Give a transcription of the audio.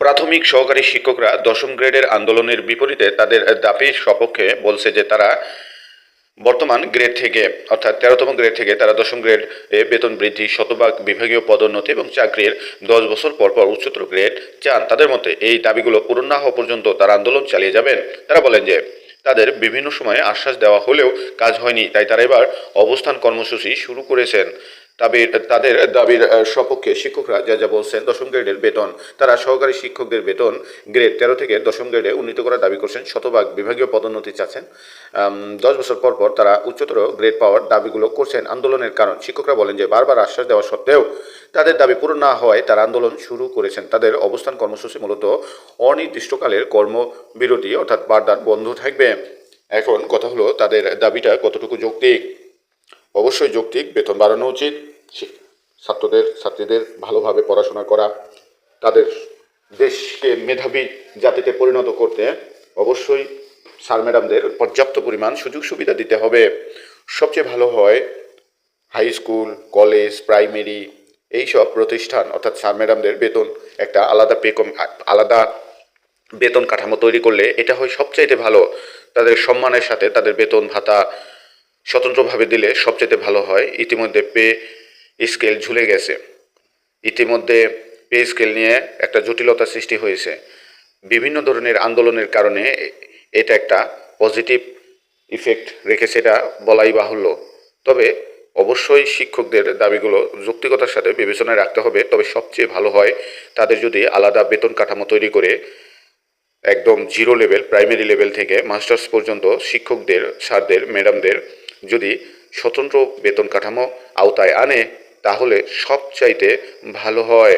প্রাথমিক সহকারী শিক্ষকরা দশম গ্রেডের আন্দোলনের বিপরীতে তাদের দাবির সপক্ষে বলছে যে তারা বর্তমান গ্রেড থেকে, অর্থাৎ তেরোতম গ্রেড থেকে তারা দশম গ্রেড বেতন বৃদ্ধি, শতভাগ বিভাগীয় পদোন্নতি এবং চাকরির দশ বছর পর পর উচ্চতর গ্রেড চান। তাদের মতে এই দাবিগুলো পূরণ না হওয়া পর্যন্ত তারা আন্দোলন চালিয়ে যাবেন। তারা বলেন যে তাদের বিভিন্ন সময়ে আশ্বাস দেওয়া হলেও কাজ হয়নি, তাই তারা এবার অবস্থান কর্মসূচি শুরু করেছেন। তবে তাদের দাবির সপক্ষে শিক্ষকরা যা যা বলছেন, দশম গ্রেডের বেতন, তারা সহকারী শিক্ষকদের বেতন গ্রেড তেরো থেকে দশম গ্রেডে উন্নীত করার দাবি করছেন শতভাগ বিভাগীয় পদোন্নতি চাচ্ছেন। দশ বছর পর পর তারা উচ্চতর গ্রেড পাওয়ার দাবিগুলো করছেন আন্দোলনের কারণ। শিক্ষকরা বলেন যে বারবার আশ্বাস দেওয়া সত্ত্বেও তাদের দাবি পূরণ না হওয়ায় তারা আন্দোলন শুরু করেছেন। তাদের অবস্থান কর্মসূচি মূলত অনির্দিষ্টকালের কর্মবিরতি, অর্থাৎ বারদান বন্ধ থাকবে। এখন কথা হলো তাদের দাবিটা কতটুকু যৌক্তিক? অবশ্যই যৌক্তিক, বেতন বাড়ানো উচিত ছাত্রদের, ছাত্রীদের ভালোভাবে পড়াশোনা করা, তাদের দেশকে মেধাবী জাতিতে পরিণত করতে অবশ্যই স্যার ম্যাডামদের পর্যাপ্ত পরিমাণ সুযোগ সুবিধা দিতে হবে। সবচেয়ে ভালো হয় হাই স্কুল, কলেজ, প্রাইমারি এইসব প্রতিষ্ঠান, অর্থাৎ স্যার ম্যাডামদের বেতন একটা আলাদা পে আলাদা বেতন কাঠামো তৈরি করলে এটা হয় সবচাইতে ভালো। তাদের সম্মানের সাথে তাদের বেতন ভাতা স্বতন্ত্রভাবে দিলে সবচেয়ে ভালো হয়। ইতিমধ্যে পে স্কেল ঝুলে গেছে। ইতিমধ্যে পে স্কেল নিয়ে একটা জটিলতা সৃষ্টি হয়েছে। বিভিন্ন ধরনের আন্দোলনের কারণে এটা একটা পজিটিভ ইফেক্ট রেখেছে এটা বলাই বাহুল্য। তবে অবশ্যই শিক্ষকদের দাবিগুলো যৌক্তিকতার সাথে বিবেচনায় রাখতে হবে। তবে সবচেয়ে ভালো হয় তাদের যদি আলাদা বেতন কাঠামো তৈরি করে একদম জিরো লেভেল, প্রাইমারি লেভেল থেকে মাস্টার্স পর্যন্ত শিক্ষকদের, স্যারদের, ম্যাডামদের যদি স্বতন্ত্র বেতন কাঠামো আওতায় আনে তাহলে সবচাইতে ভালো হয়।